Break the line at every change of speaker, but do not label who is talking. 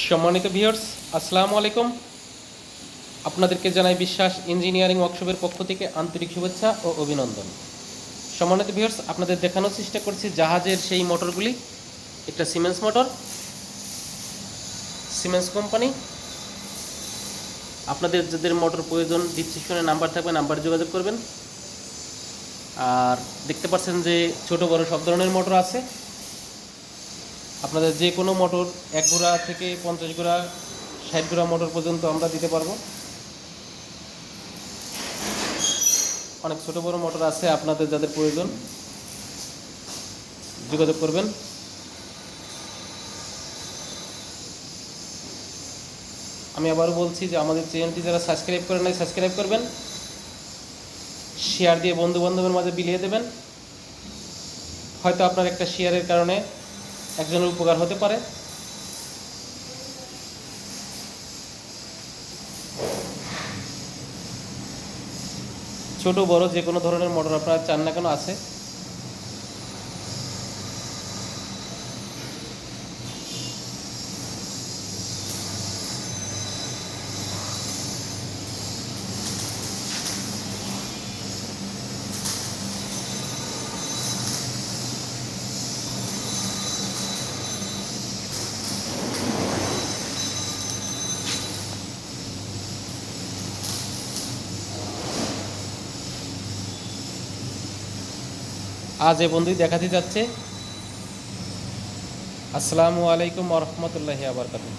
সম্মানিত ভিউয়ার্স, আসসালামু আলাইকুম। আপনাদেরকে জানাই বিশ্বাস ইঞ্জিনিয়ারিং ওয়ার্কশপের পক্ষ থেকে আন্তরিক শুভেচ্ছা ও অভিনন্দন। সম্মানিত ভিউয়ার্স, আপনাদের দেখানোর চেষ্টা করছি জাহাজের সেই মোটরগুলি। একটা সিমেন্স মোটর সিমেন্স কোম্পানি। আপনাদের যাদের মোটর প্রয়োজন, ডিসক্রিপশনে নাম্বার থাকবে, নাম্বার যোগাযোগ করবেন। আর দেখতে পাচ্ছেন যে ছোট বড় সব ধরনের মোটর আছে। আপনাদের যে কোনো মোটর, এক গোড়া থেকে পঞ্চাশ গোড়া ষাট ঘোড়া মোটর পর্যন্ত আমরা দিতে পারব। অনেক ছোট বড় মোটর আছে, আপনাদের যাদের প্রয়োজন, যোগাযোগ করবেন। আমি আবারও বলছি যে আমাদের চ্যানেলটি যারা সাবস্ক্রাইব করেন নাই, সাবস্ক্রাইব করবেন। শেয়ার দিয়ে বন্ধু বান্ধবের মাঝে বিলিয়ে দেবেন। হয়তো আপনার একটা শেয়ারের কারণে একজনের উপকার হতে পারে। ছোট, বড়, যে কোনো ধরনের মোটর আপনারা চান না কেন, আছে। আজ এ বন্ধুই দেখাতে যাচ্ছে। আসসালামু আলাইকুম রহমতুল্লাহি আবরকাতুহ